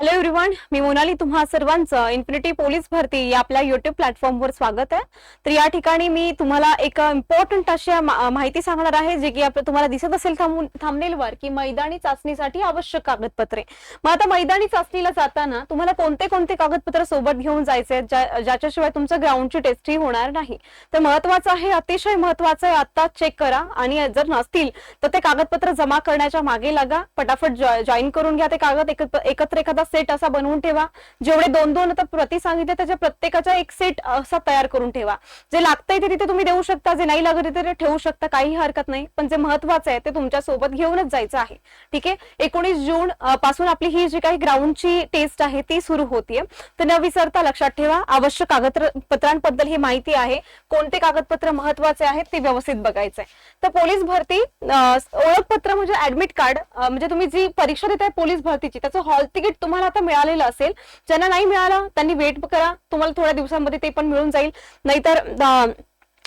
Hello everyone मी मोनाली तुम्हा सर्वांचं infinity police भरती या आपल्या युट्यूब प्लॅटफॉर्मवर स्वागत आहे. तर या ठिकाणी मी तुम्हाला एक इम्पॉर्टंट अशी माहिती सांगणार आहे जे की आप- तुम्हाला दिसत असेल थांबनेलवर की मैदानी चाचणीसाठी आवश्यक कागदपत्रे. मग आता मैदानी चाचणीला जाताना तुम्हाला कोणते कोणते कागदपत्र सोबत घेऊन जायचे ज्या- ज्याच्याशिवाय तुमचं ग्राउंडची टेस्टही होणार नाही? तर महत्वाचं आहे अतिशय महत्वाचं आहे आता चेक करा. आणि जर नसतील तर ते कागदपत्र जमा करण्याच्या मागे लागा. पटाफट जॉईन करून घ्या ते कागद एकत्र एखादा सेट असा बनवून ठेवा. जेवढे दोन दोन आता प्रति सांगितले त्याच्या प्रत्येकाचा एक सेट असा तयार करून ठेवा. जे लागतंय ते तिथे तुम्ही देऊ शकता जे नाही लागत तिथे ठेवू शकता काही हरकत नाही. पण जे महत्वाचं आहे ते तुमच्यासोबत घेऊनच जायचं आहे. ठीक आहे? एकोणीस जून पासून आपली ही जी काही ग्राउंडची टेस्ट आहे ती सुरू होतीये. तर न विसरता लक्षात ठेवा आवश्यक कागदपत्रांबद्दल ही माहिती आहे. कोणते कागदपत्र महत्त्वाचे आहेत ते व्यवस्थित बघायचंय. तर पोलीस भरती ओळखपत्र म्हणजे ऍडमिट कार्ड म्हणजे तुम्ही जी परीक्षा देताय पोलीस भरतीची त्याचं हॉल तिकीट तुम्हाला आता मिळालेलं असेल. ज्यांना नाही मिळालं त्यांनी वेट करा. तुम्हाला थोड्या दिवसांमध्ये ते पण मिळून जाईल. नाहीतर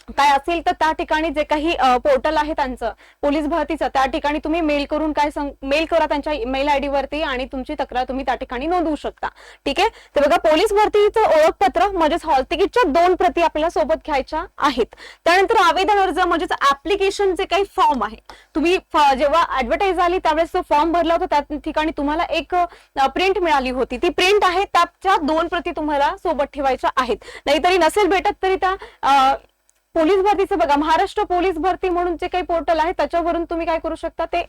काय असेल तर त्या ठिकाणी जे काही पोर्टल आहे त्यांचं पोलीस भरतीचं त्या ठिकाणी तुम्ही मेल करून काय मेल करा त्यांच्या मेल आयडी वरती आणि तुमची तक्रार तुम्ही त्या ठिकाणी नोंदवू शकता. ठीक आहे? तर बघा पोलीस भरतीचं ओळखपत्र म्हणजेच हॉल तिकीटच्या दोन प्रती आपल्याला सोबत घ्यायच्या आहेत. त्यानंतर आवेदन अर्ज म्हणजेच ऍप्लिकेशन जे काही फॉर्म आहे. तुम्ही जेव्हा ऍडव्हर्टाईज आली त्यावेळेस तो फॉर्म भरला होता त्या ठिकाणी तुम्हाला एक प्रिंट मिळाली होती. ती प्रिंट आहे त्याच्या दोन प्रती तुम्हाला सोबत ठेवायच्या आहेत. नाहीतरी नसेल भेटत तरी त्या पोलीस भरतीचं बघा महाराष्ट्र पोलीस भरती म्हणून जे काही पोर्टल आहे त्याच्यावरून तुम्ही काय करू शकता? ते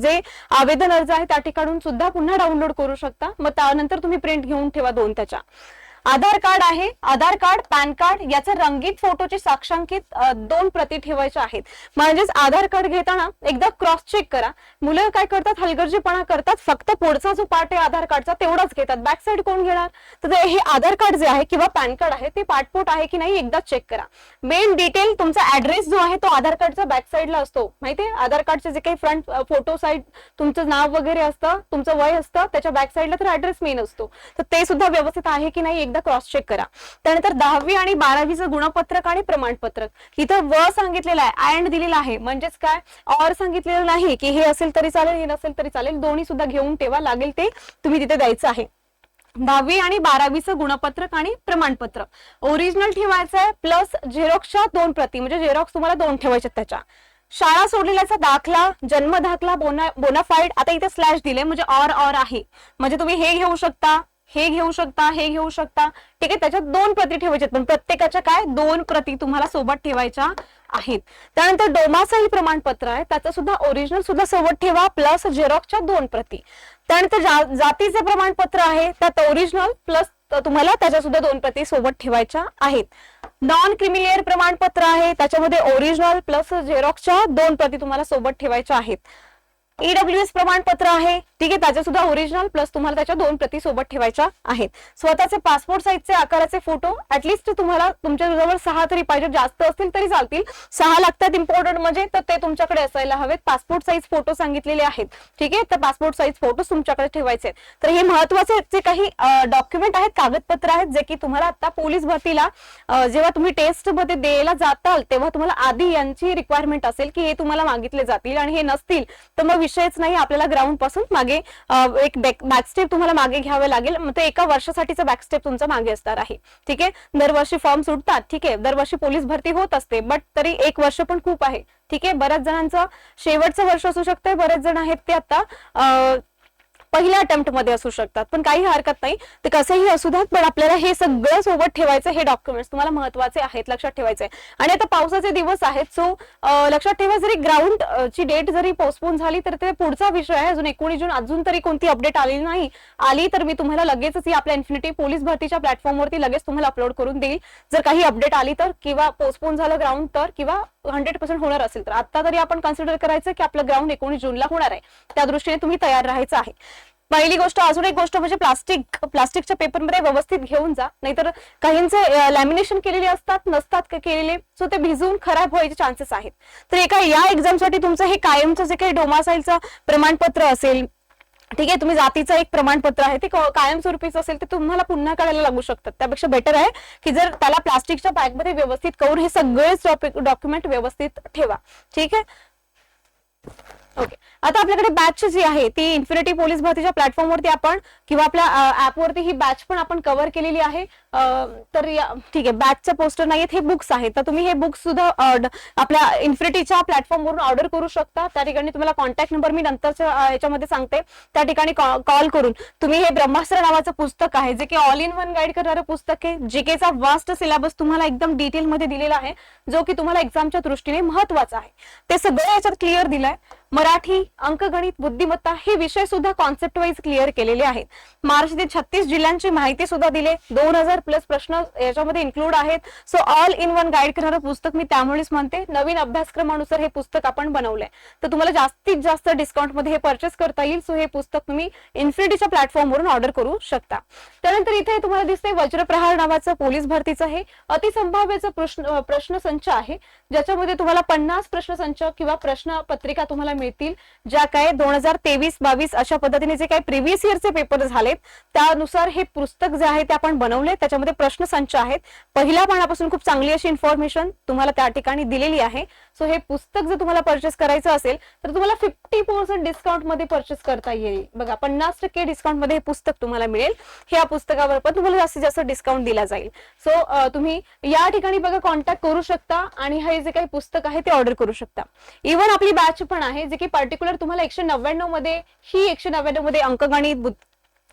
जे आवेदन अर्ज आहे त्या ठिकाणून सुद्धा पुन्हा डाउनलोड करू शकता. मग त्यानंतर तुम्ही प्रिंट घेऊन ठेवा दोन त्याच्या. आधार कार्ड आहे. आधार कार्ड पॅन कार्ड याचे रंगीत फोटोचे साक्षांकित दोन प्रती ठेवायच्या आहेत. म्हणजेच आधार कार्ड घेताना एकदा क्रॉस चेक करा. मुलं काय करतात? हलगर्जीपणा करतात. फक्त पुढचा जो पार्ट आहे आधार कार्डचा तेवढाच घेतात. बॅक साईड कोण घेणार? तर हे आधार कार्ड जे आहे किंवा पॅन कार्ड आहे ते पाठपोट आहे की नाही एकदा चेक करा. मेन डिटेल तुमचा ऍड्रेस जो आहे तो आधार कार्डचा बॅक साईडला असतो. माहितीये? आधार कार्डचे जे काही फ्रंट फोटो साईड तुमचं नाव वगैरे असतं तुमचं वय असतं त्याच्या बॅक साईडला तर ऍड्रेस मेन असतो. तर ते सुद्धा व्यवस्थित आहे की नाही? एकदा क्रॉस चेक करा. त्यानंतर दहावी आणि बारावीचं गुणपत्रक आणि प्रमाणपत्रक. इथं व सांगितलेलं आहे अँड दिलेलं आहे. म्हणजेच काय? ऑर सांगितलेलं नाही की हे असेल तरी चालेल हे नसेल तरी चालेल. दोन्ही सुद्धा घेऊन ठेवा लागेल ते तुम्ही तिथे द्यायचं आहे. दहावी आणि बारावीचं गुणपत्रक आणि प्रमाणपत्र. ओरिजिनल ठेवायचं आहे प्लस झेरॉक्सच्या दोन प्रती. म्हणजे झेरॉक्स तुम्हाला दोन ठेवायच्या त्याच्या. शाळा सोडलेल्याचा दाखला जन्म दाखला बोना बोनाफाईड आता इथे स्लॅश दिले म्हणजे ऑर ऑर आहे. म्हणजे तुम्ही हे घेऊ शकता. हे घेऊ शकता हे घेऊ शकता. ठीक आहे त्याच्यात दोन प्रती ठेवायच्या पण प्रत्येकाच्या काय? दोन प्रती तुम्हाला सोबत ठेवायच्या आहेत. त्यानंतर डोमासाईल प्रमाणपत्र आहे. त्याचं सुद्धा ओरिजिनल सुद्धा सोबत ठेवा प्लस झेरॉक्सच्या दोन प्रती. त्यानंतर जा- जातीचे प्रमाणपत्र आहे. त्यात ओरिजिनल प्लस तुम्हाला त्याच्या सुद्धा दोन प्रती सोबत ठेवायच्या आहेत. नॉन क्रिमिलियर प्रमाणपत्र आहे. त्याच्यामध्ये ओरिजिनल प्लस झेरॉक्सच्या दोन प्रती तुम्हाला सोबत ठेवायच्या आहेत. ईडब्ल्यूएस प्रमाणपत्र आहे. ठीक आहे त्याचे सुद्धा ओरिजिनल प्लस तुम्हाला त्याच्या दोन प्रती सोबत ठेवायच्या आहेत. स्वतःचे पासपोर्ट साईजचे आकाराचे फोटो ऍटलिस्ट तुम्हाला तुमच्या जवळ सहा तरी पाहिजे. जास्त असतील तरी चालतील. सहा लागतात इम्पॉर्टंट म्हणजे तर ते तुमच्याकडे असायला हवेत. पासपोर्ट साईज फोटो सांगितलेले आहेत. ठीक आहे तर पासपोर्ट साईज फोटो तुमच्याकडे ठेवायचे आहेत. तर हे महत्त्वाचे जे काही डॉक्युमेंट आहेत कागदपत्र आहेत जे की तुम्हाला आता पोलीस भरतीला जेव्हा तुम्ही टेस्टमध्ये द्यायला जाताल तेव्हा तुम्हाला आधी यांची रिक्वायरमेंट असेल की हे तुम्हाला मागितले जातील आणि हे नसतील तर मग विषयच नाही आपल्याला ग्राउंडपासून मागे एक बॅकस्टेप तुम्हाला मागे घ्यावे लागेल. मग ते एका वर्षासाठीचं बॅकस्टेप तुमचं मागे असणार आहे. ठीक आहे? दरवर्षी फॉर्म सुटतात ठीक आहे? दरवर्षी पोलीस भरती होत असते बट तरी एक वर्ष पण खूप आहे. ठीक आहे? बऱ्याच जणांचं शेवटचं वर्ष असू शकतंय बरेच जण आहेत ते आता. पहिल्या अटेम्प्टमध्ये असू शकतात. पण काही हरकत नाही. ते कसेही असू द्यात पण आपल्याला हे सगळं सोबत ठेवायचं हे डॉक्युमेंट्स तुम्हाला महत्त्वाचे आहेत लक्षात ठेवायचे आणि आता पावसाचे दिवस आहेत सो लक्षात ठेवा जरी ग्राउंड ची डेट जरी पोस्टपोन झाली तर ते पुढचा विषय आहे. अजून एकोणीस जून अजून तरी कोणती अपडेट आली नाही. आली तर मी तुम्हाला लगेचच ही आपल्या इन्फिनिटी पोलीस भरतीच्या प्लॅटफॉर्मवरती लगेच तुम्हाला अपलोड करून देईल. जर काही अपडेट आली तर किंवा पोस्टपोन झालं ग्राउंड तर किंवा हंड्रेड पर्सेंट होणार असेल तर. आता तरी आपण कन्सिडर करायचं की आपलं ग्राउंड एकोणीस जूनला होणार आहे. त्या दृष्टीने तुम्ही तयार राहायचं आहे. पहिली गोष्ट अजून एक गोष्ट म्हणजे प्लास्टिक प्लास्टिकच्या पेपरमध्ये व्यवस्थित घेऊन जा. नाहीतर काहींचे लॅमिनेशन केलेले असतात नसतात केलेले सो ते भिजून खराब व्हायचे चान्सेस आहेत. तर एका या एक्झामसाठी तुमचं हे कायमचं जे काही डोमासाईलचं प्रमाणपत्र असेल ठीक आहे तुम्ही जातीचं एक प्रमाणपत्र आहे ते कायमस्वरूपीच कायमस्वरूपीचं असेल ते तुम्हाला पुन्हा काढायला लागू शकतात. त्यापेक्षा बेटर आहे की जर त्याला प्लास्टिकच्या बॅगमध्ये व्यवस्थित करून हे सगळेच डॉक्युमेंट व्यवस्थित ठेवा. ठीक आहे? ओके आता आपल्याकडे बॅच जी आहे ती इन्फिनिटी पोलीस भरतीच्या प्लॅटफॉर्मवरती आपण किंवा आपल्या ऍपवरती ही बॅच पण आपण कव्हर केलेली आहे. तर ठीक आहे बॅचचं पोस्टर नाहीयेत हे बुक्स आहेत. तर तुम्ही हे बुक्स सुद्धा आपल्या इन्फिनिटीच्या प्लॅटफॉर्मवरून ऑर्डर करू शकता. त्या ठिकाणी तुम्हाला कॉन्टॅक्ट नंबर मी नंतरच्या याच्यामध्ये सांगते. त्या ठिकाणी कॉल करून तुम्ही हे ब्रह्मास्त्र नावाचं पुस्तक आहे जे की ऑल इन वन गाईड करणारं पुस्तक आहे. जीकेचा वास्ट सिलेबस तुम्हाला एकदम डिटेलमध्ये दिलेला आहे जो की तुम्हाला एक्झामच्या दृष्टीने महत्त्वाचा आहे. ते सगळं याच्यात क्लिअर दिलंय. मराठी अंकगणित बुद्धिमत्ता हे विषय सुद्धा कॉन्सेप्ट वाईज क्लिअर केलेले आहेत. महाराष्ट्रातील छत्तीस जिल्ह्यांची माहिती सुद्धा दिले. दोन हजार प्लस प्रश्न याच्यामध्ये इन्क्लूड आहेत. So all in one guide करणारं पुस्तक मी त्यामुळेच म्हणते नवीन अभ्यासक्रमानुसार हे पुस्तक आपण बनवलंय. तर तुम्हाला जास्तीत जास्त डिस्काउंटमध्ये हे परचेस करता येईल. सो हे पुस्तक तुम्ही इन्फिनिटीच्या प्लॅटफॉर्मवरून ऑर्डर करू शकता. त्यानंतर इथे तुम्हाला दिसते वज्रप्रहार नावाचं पोलीस भरतीचं हे अतिसंभाव्याचं प्रश्न प्रश्न संच आहे. ज्याच्यामध्ये तुम्हाला पन्नास प्रश्न संच किंवा प्रश्न पत्रिका तुम्हाला मिळतील ज्या काय दोन हजार तेवीस बावीस अशा पद्धतीने जे काही प्रिव्हियस इयरचे पेपर झालेत त्यानुसार हे पुस्तक जे आहे ते आपण बनवले. त्याच्यामध्ये प्रश्न संच आहेत. पहिल्या पानापासून खूप चांगली अशी इन्फॉर्मेशन तुम्हाला त्या ठिकाणी दिलेली आहे. सो हे पुस्तक जर तुम्हाला परचेस करायचं असेल तर तुम्हाला फिफ्टी पर्सेंट डिस्काउंटमध्ये परचेस करता येईल. बघा पन्नास टक्के डिस्काउंटमध्ये हे पुस्तक तुम्हाला मिळेल. ह्या पुस्तकावर पण तुम्हाला जास्तीत जास्त डिस्काउंट दिला जाईल. सो तुम्ही या ठिकाणी बघा कॉन्टॅक्ट करू शकता आणि हे जे काही पुस्तक आहे ते ऑर्डर करू शकता. इव्हन आपली बॅच पण आहे जे की पर्टिक्युलर तुम्हाला एकशे नव्याण्णवमध्ये ही एकशे नव्याण्णवमध्ये अंकगणित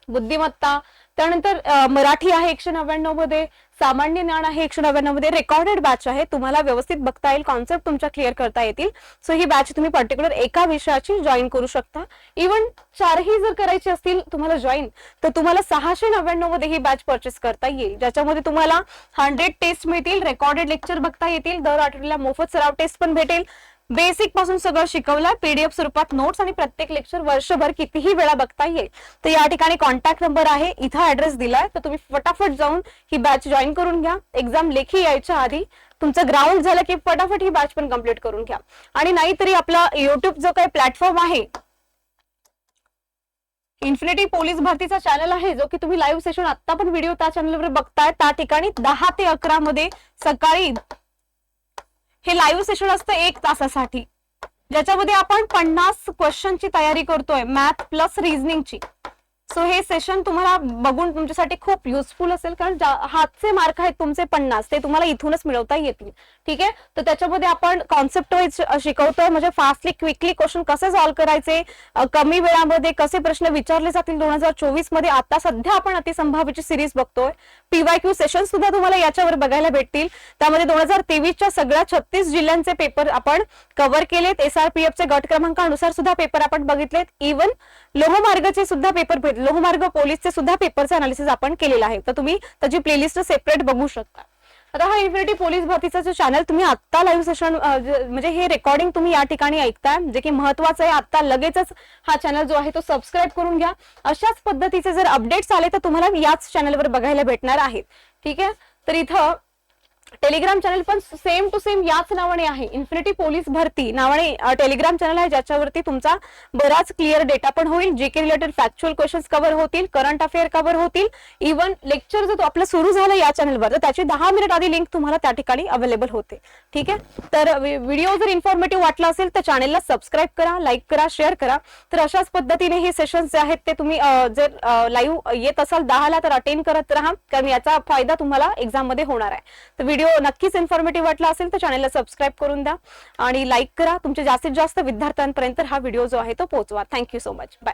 बुद्धिमत्ता त्यानंतर मराठी आहे एकशे नव्याण्णवमध्ये सामान्य ज्ञान आहे एकशे नव्याण्णवमध्ये रेकॉर्डेड बॅच आहे तुम्हाला व्यवस्थित बघता येईल कॉन्सेप्ट तुमच्या क्लिअर करता येतील. सो ही बॅच तुम्ही पर्टिक्युलर एका विषयाची जॉईन करू शकता. इव्हन चारही जर करायची असतील तुम्हाला जॉईन तर तुम्हाला सहाशे नव्याण्णवमध्ये ही बॅच परचेस करता येईल. ज्याच्यामध्ये तुम्हाला हंड्रेड टेस्ट मिळतील रेकॉर्डेड लेक्चर बघता येतील दर आठवड्याला मोफत सराव टेस्ट पण भेटेल. बेसिकपासून सगळं शिकवलं पीडीएफ स्वरूपात नोट्स आणि प्रत्येक लेक्चर वर्षभर कितीही वेळा बघता येईल. तर या ठिकाणी कॉन्टॅक्ट नंबर आहे. इथं ऍड्रेस दिलाय. तर तुम्ही फटाफट जाऊन ही बॅच जॉईन करून घ्या. एक्झाम लेखी यायच्या आधी तुमचं ग्राउंड झालं की फटाफट ही बॅच पण कंप्लीट करून घ्या. आणि नाहीतरी आपला युट्यूब जो काही प्लॅटफॉर्म आहे इन्फिनिटी पोलीस भरतीचा चॅनल आहे जो की तुम्ही लाईव्ह सेशन आता पण व्हिडिओ त्या चॅनलवर बघताय. त्या ठिकाणी दहा ते अकरा मध्ये सकाळी हे लाईव्ह सेशन असतं एक तासासाठी. ज्याच्यामध्ये आपण पन्नास क्वेश्चनची तयारी करतोय मॅथ प्लस रिझनिंगची सो हे सेशन तुम्हाला बघून तुमच्यासाठी खूप युजफुल असेल कारण हातचे मार्क आहेत तुमचे पन्नास ते तुम्हाला इथूनच मिळवता येतील. ठीक आहे? तर त्याच्यामध्ये आपण कॉन्सेप्ट वाईज शिकवतोय म्हणजे फास्टली क्विकली क्वेश्चन कसे सॉल्व्ह करायचे कमी वेळामध्ये कसे प्रश्न विचारले जातील दोन हजार चोवीसमध्ये. आता सध्या आपण अतिसंभाव्यची सिरीज बघतोय. पीवाय क्यू सेशन सुद्धा तुम्हाला याच्यावर बघायला भेटतील. त्यामध्ये दोन हजार तेवीसच्या सगळ्या छत्तीस जिल्ह्यांचे पेपर आपण कव्हर केलेत. एसआरपीएफचे गट क्रमांकानुसार सुद्धा पेपर आपण बघितलेत. इव्हन लोहमार्गचे सुद्धा पेपर भेट लोहमार्ग पोलीसचे सुद्धा पेपरचे अनालिसिस आपण केलेलं आहे. तर तुम्ही त्याची प्लेलिस्ट सेपरेट बघू शकता. आता हा इन्फिनिटी पोलीस भरतीचा जो चॅनल तुम्ही आत्ता लाईव्ह सेशन म्हणजे हे रेकॉर्डिंग तुम्ही या ठिकाणी ऐकताय जे की महत्वाचं आहे आता लगेचच हा चॅनल जो आहे तो सबस्क्राईब करून घ्या. अशाच पद्धतीचे जर अपडेट्स आले तर तुम्हाला याच चॅनलवर बघायला भेटणार आहेत ठीक आहे? तर इथं टेलिग्राम चॅनल पण सेम टू सेम याच नावाने आहे. इन्फिनिटी पोलीस भरती नावाने टेलिग्राम चॅनल आहे ज्याच्यावरती तुमचा बराच क्लिअर डेटा पण होईल. G K related factual questions cover होतील करंट अफेअर कव्हर होतील. इव्हन लेक्चर जर आपलं सुरू झालं या चॅनलवर तर त्याची दहा मिनिट आधी लिंक तुम्हाला त्या ठिकाणी अवेलेबल होते. ठीक आहे? तर व्हिडिओ जर इन्फॉर्मेटिव्ह वाटला असेल तर चॅनलला सबस्क्राईब करा लाईक करा शेअर करा. तर अशाच पद्धतीने हे सेशन्स जे आहेत ते तुम्ही जर लाईव्ह येत असाल दहाला तर अटेंड करत राहा. कारण याचा फायदा तुम्हाला एक्झाममध्ये होणार आहे. तर व्हिडिओ नक्कीच इन्फॉर्मेटिव्ह वाटला असेल तर चॅनलला सबस्क्राईब करून द्या. आणि लाईक करा. तुमच्या जास्तीत जास्त विद्यार्थ्यांपर्यंत हा व्हिडिओ जो आहे तो पोहोचवा. Thank you so much bye